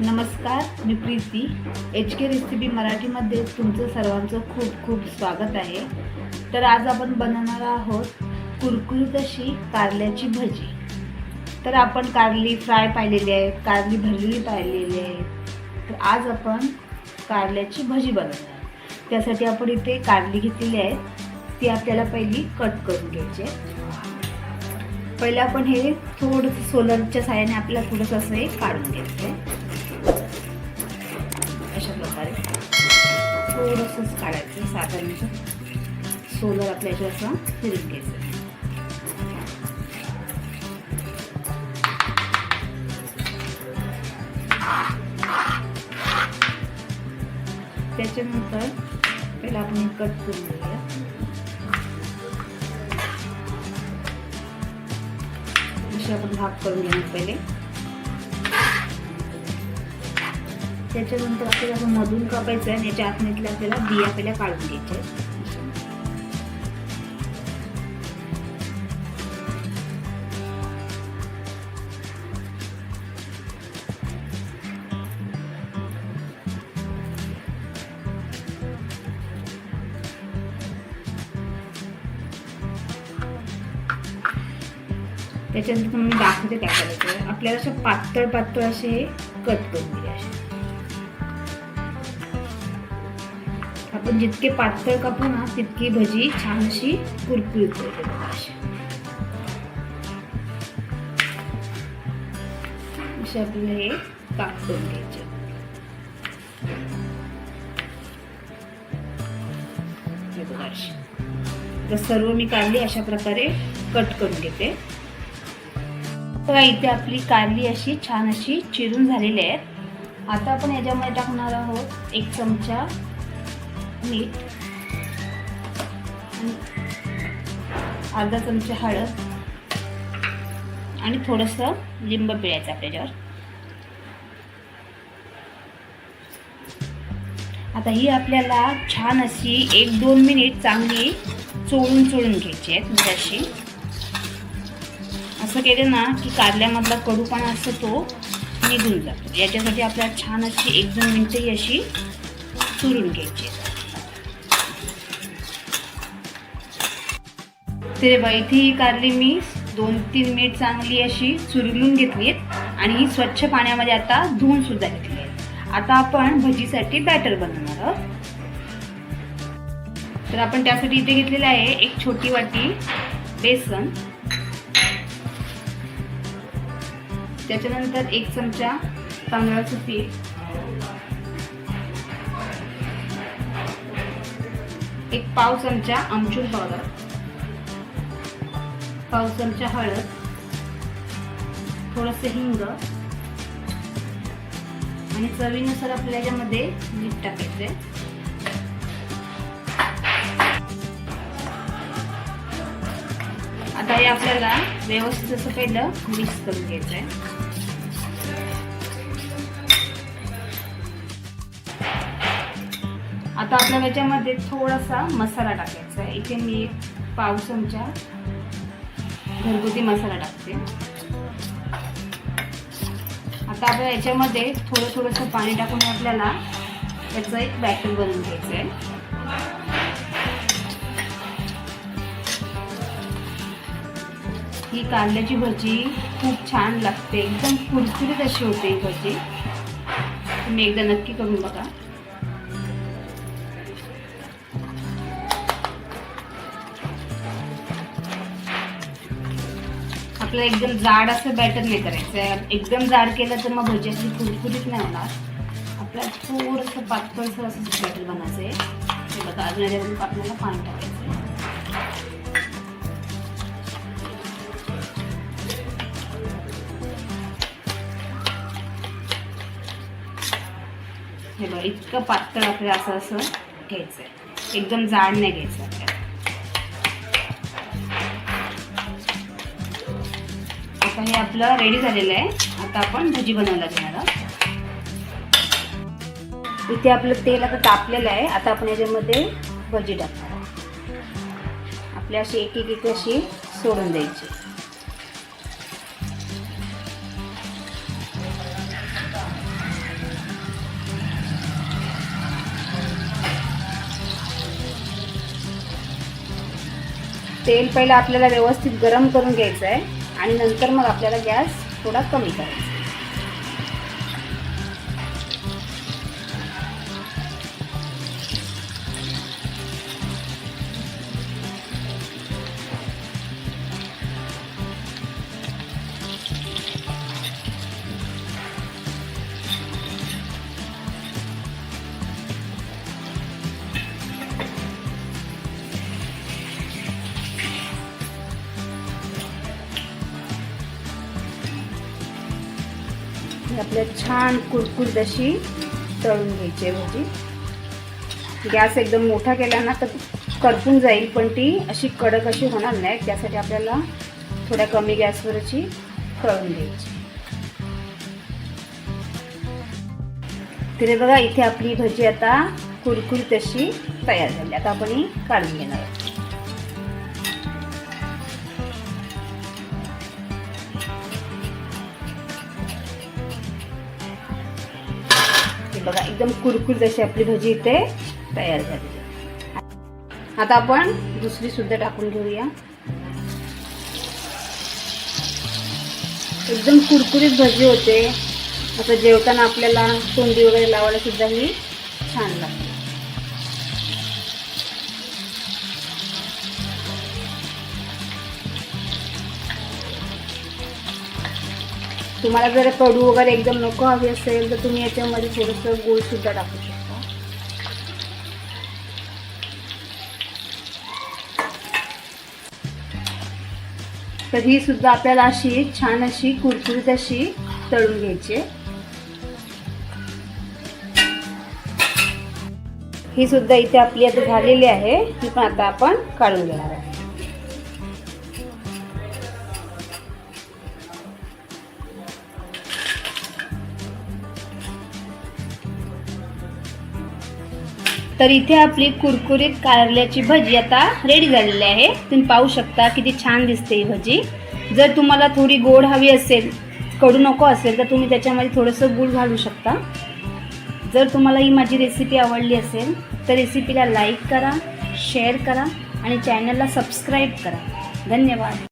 नमस्कार मी Preeti. H K recipe मराठीमध्ये तुमचं सर्वांचं खूप खूप स्वागत आहे. तर आज आपण बनवणार आहोत कुरकुरीत अशी कारल्याची भजी. तर आपण कारली फ्राय पाहिलेली आहे कारली भरलेली पाहिलेली आहे. तर आज आपण कारल्याची भजी बनवणार आहे त्यासाठी आपण इथे कारली घेतलेली आहे. ती आपल्याला पहिली कट करून घ्यायची आहे. पहिले आपण हे थोडंसं सोलरच्या साह्याने आपल्याला थोडंसं असं हे काढून घ्यायचं आहे. थोडंसंच काढायचं साधारणतः सोलर आपल्या याच्यावर असं फिरून घ्यायचं. त्याच्यानंतर पहिला आपण कट करून घेऊया. असे आपण भाग करून घेऊ पहिले. त्याच्यानंतर आपल्याला असं मधून कापायचं आहे आणि याच्या आतमधल्या आपल्याला बिया पहिल्या काढून घ्यायच्या त्याच्यानंतर मी दाखवते काय करायचं? आपल्याला असं पातळ पातळ असे कट करून दिले आपण जितके पातळ कापू ना तितकी भजी छान अशी कुरकुरीत होते बघा अशी. आपल्याला हे कापून करून घ्यायचे. तर सर्व मी काढली अशा प्रकारे कट करून घेते. तर इथे आपली कारली अशी छान अशी चिरून झालेली आहे आता आपण याच्यामध्ये टाकणार आहोत एक चमचा मीठ. अर्धा चमचा हळद. आणि थोडंसं लिंब पिळायचं आपल्याच्यावर. आता ही आपल्याला छान अशी एक दोन मिनिट चांगली चोळून चोळून घ्यायची आहे म्हणजे अशी. असं केलं ना की कारल्यामधला कडूपणा असतो तो निघून जातो. याच्यासाठी आपल्याला छान अशी एक दोन मिनटं ही अशी चुरून घ्यायची ते वैथी ही कारली मी. दोन तीन मिनिट चांगली अशी चुरलून घेतली आणि ही स्वच्छ पाण्यामध्ये आता धुवून सुद्धा घेतली आहे आता आपण भजीसाठी बॅटर बनवणार आहोत. तर आपण त्यासाठी इथे घेतलेलं आहे एक छोटी वाटी बेसन. त्याच्यानंतर एक चमचा तांदळाचं पीठ. एक पाव चमचा आमचूर पावडर. पाव चमचा हळद थोडस हिंग आणि चवीनुसार आपल्या याच्यामध्ये मीठ टाकायचंय आता हे आपल्याला व्यवस्थित असं पहिलं मिक्स करून घ्यायचं आहे. आता आपल्या याच्यामध्ये थोडासा मसाला टाकायचा आहे. इथे मी एक पाव चमचा घरगुती मसाला टाकते. आता आपल्याला याच्यामध्ये थोडं थोडंसं पाणी टाकून आपल्याला त्याचं एक बॅटर बनवून घ्यायचं आहे ही कांद्याची भजी खूप छान लागते. एकदम कुरकुरीत अशी होते ही भजी. तुम्ही एकदा नक्की करून बघा. आपल्याला एकदम जाड असं बॅटर नाही करायचं. आहे एकदम जाड केलं तर मग भजी अशी कुरकुरीत नाही होणार. आपल्याला थोडंसं पातळसर असं बॅटर बनायचं आहे. हे बघा अजून याच्यामध्ये आपल्याला पाणी टाकायचं आहे. हे बघ इतकं पातळ आपल्याला असं असं घ्यायचं आहे. एकदम जाड नाही घ्यायचं. आता हे आपलं रेडी झालेलं आहे. आता आपण भजी बनवायला घेणार इथे आपलं तेल आता तापलेलं आहे. आता आपण याच्यामध्ये भजी टाकणार आपल्या अशी एक एक अशी सोडून द्यायची. तेल पहिलं आपल्याला व्यवस्थित गरम करून घ्यायचं आहे. आणि नंतर मग आपल्याला गॅस थोडा कमी करायचा. आपल्या छान कुरकुरीत अशी तळून घ्यायची आहे भाजी. गॅस एकदम मोठा केला ना तर करपून जाईल पण ती अशी कडक अशी होणार नाही. त्यासाठी आपल्याला थोड्या कमी गॅसवर अशी तळून घ्यायची. तिथे बघा इथे आपली भजी आता कुरकुरीत अशी तयार झाली. आता आपण ही काढून घेणार आहोत. हे बघा एकदम कुरकुरीत जशी आपली भजी इथे तयार झाली. आता आपण दुसरी सुद्धा टाकून घेऊया. एकदम कुरकुरीत भजी होते. आता जेवताना आपल्याला तोंडी वगैरे लावायला सुद्धा ही छान लागते. तुम्हाला जर कडू वगैरे एकदम नको हवी असेल तर तुम्ही याच्यामध्ये थोडंसं गुळसुद्धा टाकू शकता तर ही सुद्धा आपल्याला अशी छान अशी कुरकुरीत अशी तळून घ्यायची आहे. ही सुद्धा इथे आपली आता झालेली आहे ती पण आता आपण काढून घेणार आहे तर इथे आपली कुरकुरीत कारल्याची भजी आता रेडी झालेली आहे. तुम्ही पाहू शकता किती छान दिसते ही भजी. जर तुम्हाला थोडी गोड हवी असेल कडू नको असेल तर तुम्ही त्याच्यामध्ये थोडंसं गूळ घालू शकता. जर तुम्हाला ही माझी रेसिपी आवडली असेल तर रेसिपीला लाईक करा शेअर करा आणि चॅनलला सबस्क्राईब करा. धन्यवाद.